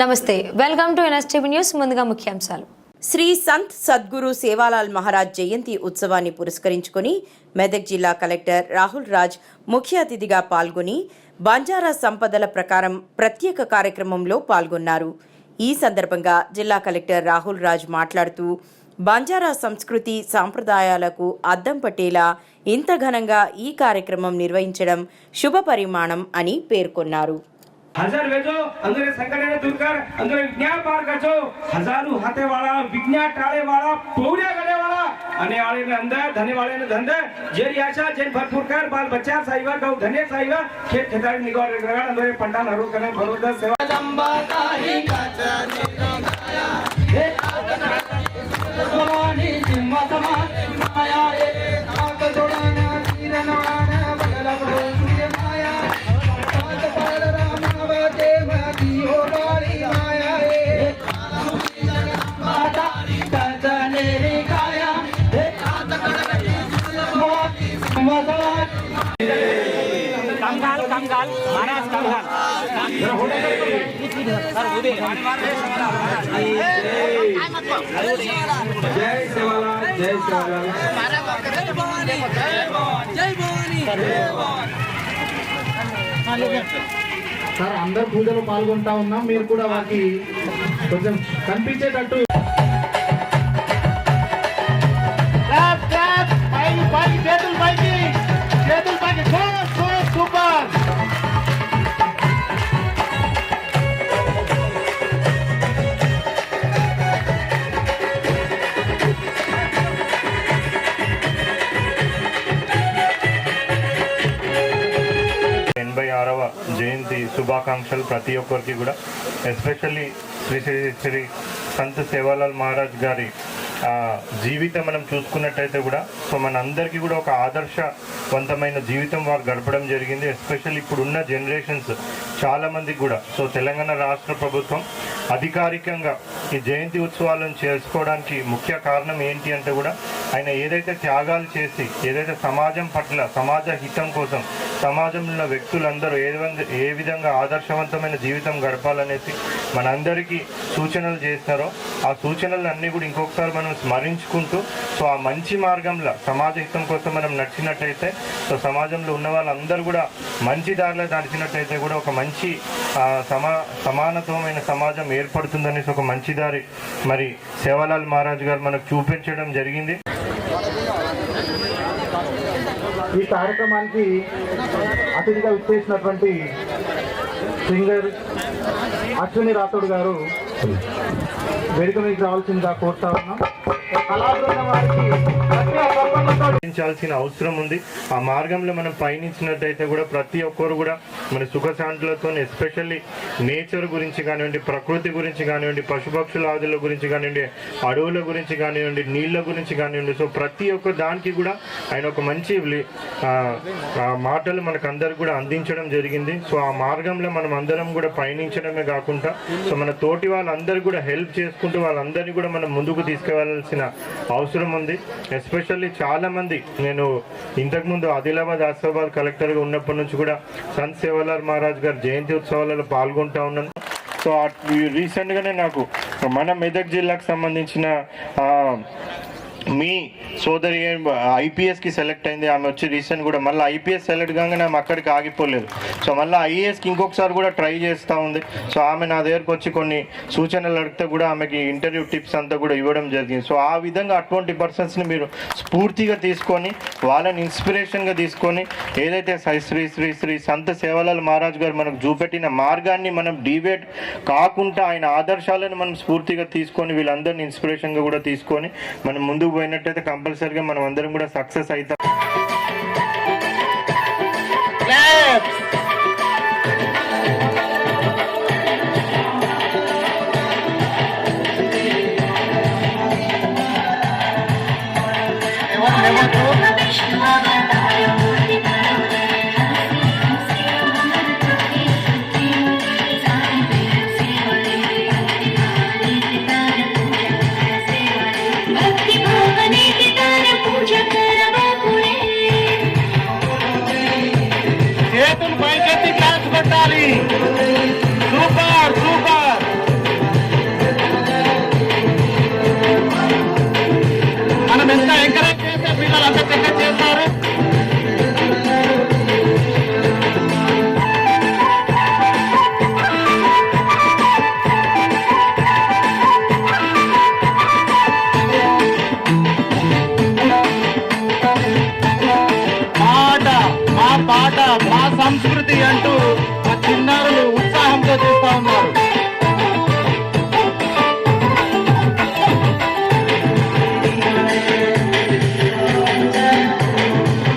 నమస్తే welcome to NSTV news ముందుగా ముఖ్యాంశాలు. శ్రీ సంత్ సద్గురు సేవాలాల్ మహారాజ్ జయంతి ఉత్సవాన్ని పురస్కరించుకుని మెదక్ జిల్లా కలెక్టర్ రాహుల్ రాజ్ ముఖ్య అతిథిగా పాల్గొని బంజారా సంపదల ప్రకారం ప్రత్యేక కార్యక్రమంలో పాల్గొన్నారు. ఈ సందర్భంగా జిల్లా కలెక్టర్ రాహుల్ రాజ్ మాట్లాడుతూ బంజారా సంస్కృతి సాంప్రదాయాలకు అద్దం పట్టేలా ఇంత ఘనంగా ఈ కార్యక్రమం నిర్వహించడం శుభ పరిమాణం అని పేర్కొన్నారు. હજાર વેજો અંગ્રેજ સંકટને દૂર કર અંગ્રેજ વિજ્ઞાન પાર કરજો હજારો હાથે વાળા વિજ્ઞાન ટાળે વાળા પૌર્યા ગળે વાળા અને વાળીને અંદર ધને વાળીને ધંધે જે રિયાશા જે ભરપૂર કર બાલ બચ્ચા સાઈવા ગૌ ધને સાઈવા ખેત ખેતાડી નિગોર રગડ અંદર પંડાલ હરો કરે ભરોદર સેવા જંબા તાહી કચને कंगाल कंगाल महाराज कंगाल जय सेवालाल जय जय भवानी శుభాకాంక్షలు ప్రతి ఒక్కరికి కూడా. ఎస్పెషల్లీ శ్రీ శ్రీ శ్రీ సంత్ సేవాలాల్ మహారాజ్ గారి జీవితం మనం చూసుకున్నట్టయితే కూడా సో మన అందరికీ కూడా ఒక ఆదర్శవంతమైన జీవితం వారు గడపడం జరిగింది. ఎస్పెషల్లీ ఇప్పుడున్న జనరేషన్స్ చాలా మందికి కూడా. సో తెలంగాణ రాష్ట్ర ప్రభుత్వం అధికారికంగా ఈ జయంతి ఉత్సవాలను చేసుకోవడానికి ముఖ్య కారణం ఏంటి అంటే కూడా ఆయన ఏదైతే త్యాగాలు చేసి ఏదైతే సమాజం పట్ల సమాజ హితం కోసం సమాజంలో ఉన్న వ్యక్తులందరూ ఏ ఏ విధంగా ఆదర్శవంతమైన జీవితం గడపాలనేసి మనందరికీ సూచనలు చేస్తారో ఆ సూచనలు అన్నీ కూడా ఇంకొకసారి మనం స్మరించుకుంటూ సో ఆ మంచి మార్గంలో సమాజ హితం కోసం మనం నడిచినట్టయితే సో సమాజంలో ఉన్న వాళ్ళందరూ కూడా మంచి దారిలో నడిచినట్టయితే కూడా ఒక మంచి సమా సమానత్వమైన సమాజం ఏర్పడుతుందనేసి ఒక మంచి దారి మరి సేవాలాల్ మహారాజ్ గారు మనకు చూపించడం జరిగింది. ఈ కార్యక్రమానికి అతిథిగా విచ్చేసినటువంటి సింగర్ అశ్విని రాథోడ్ గారు వేదిక మీకు రావాల్సిందిగా కోరుతా ఉన్నాం. కళాబృందం అవసరం ఉంది. ఆ మార్గంలో మనం పయనించినట్టయితే కూడా ప్రతి ఒక్కరు కూడా మన సుఖశాంతులతో ఎస్పెషల్లీ నేచర్ గురించి కానివ్వండి ప్రకృతి గురించి కానివ్వండి పశుపక్షుల ఆదుల గురించి కానివ్వండి అడవుల గురించి కానివ్వండి నీళ్ళ గురించి కానివ్వండి. సో ప్రతి ఒక్క దానికి కూడా ఆయన ఒక మంచి మాటలు మనకు అందరికి కూడా అందించడం జరిగింది. సో ఆ మార్గంలో మనం అందరం కూడా పయనించడమే కాకుండా సో మన తోటి వాళ్ళందరూ కూడా హెల్ప్ చేసుకుంటూ వాళ్ళందరినీ కూడా మనం ముందుకు తీసుకెళ్ళాల్సిన అవసరం ఉంది ఎస్పెషల్లీ చాలామంది నేను ఇంతకుముందు ఆదిలాబాద్ ఆసిఫాబాద్ కలెక్టర్గా ఉన్నప్పటి నుంచి కూడా సంత్ సేవలార్ మహారాజ్ గారు జయంతి ఉత్సవాలలో పాల్గొంటా ఉన్నాను. సో రీసెంట్గానే నాకు మన మెదక్ జిల్లాకు సంబంధించిన మీ సోదరి ఐపీఎస్కి సెలెక్ట్ అయింది ఆమె వచ్చి రీసెంట్ కూడా మళ్ళీ ఐపీఎస్ సెలెక్ట్ కాగానే ఆమె అక్కడికి ఆగిపోలేదు. సో మళ్ళీ ఐఏఎస్కి ఇంకొకసారి కూడా ట్రై చేస్తూ ఉంది. సో ఆమె నా దగ్గరకు వచ్చి కొన్ని సూచనలు అడిగితే కూడా ఆమెకి ఇంటర్వ్యూ టిప్స్ అంతా కూడా ఇవ్వడం జరిగింది. సో ఆ విధంగా అటువంటి పర్సన్స్ని మీరు స్ఫూర్తిగా తీసుకొని వాళ్ళని ఇన్స్పిరేషన్గా తీసుకొని ఏదైతే శ్రీ శ్రీ శ్రీ సంత సేవలాల్ మహారాజ్ గారు మనకు చూపెట్టిన మార్గాన్ని మనం డివేట్ కాకుండా ఆయన ఆదర్శాలను మనం స్ఫూర్తిగా తీసుకొని వీళ్ళందరినీ ఇన్స్పిరేషన్గా కూడా తీసుకొని మనం ముందుకు పోయినట్టయితే కంపల్సరీగా మనం అందరం కూడా సక్సెస్ అవుతాం. त्यातून बँकेची टाच बंद आली सुपर सुपर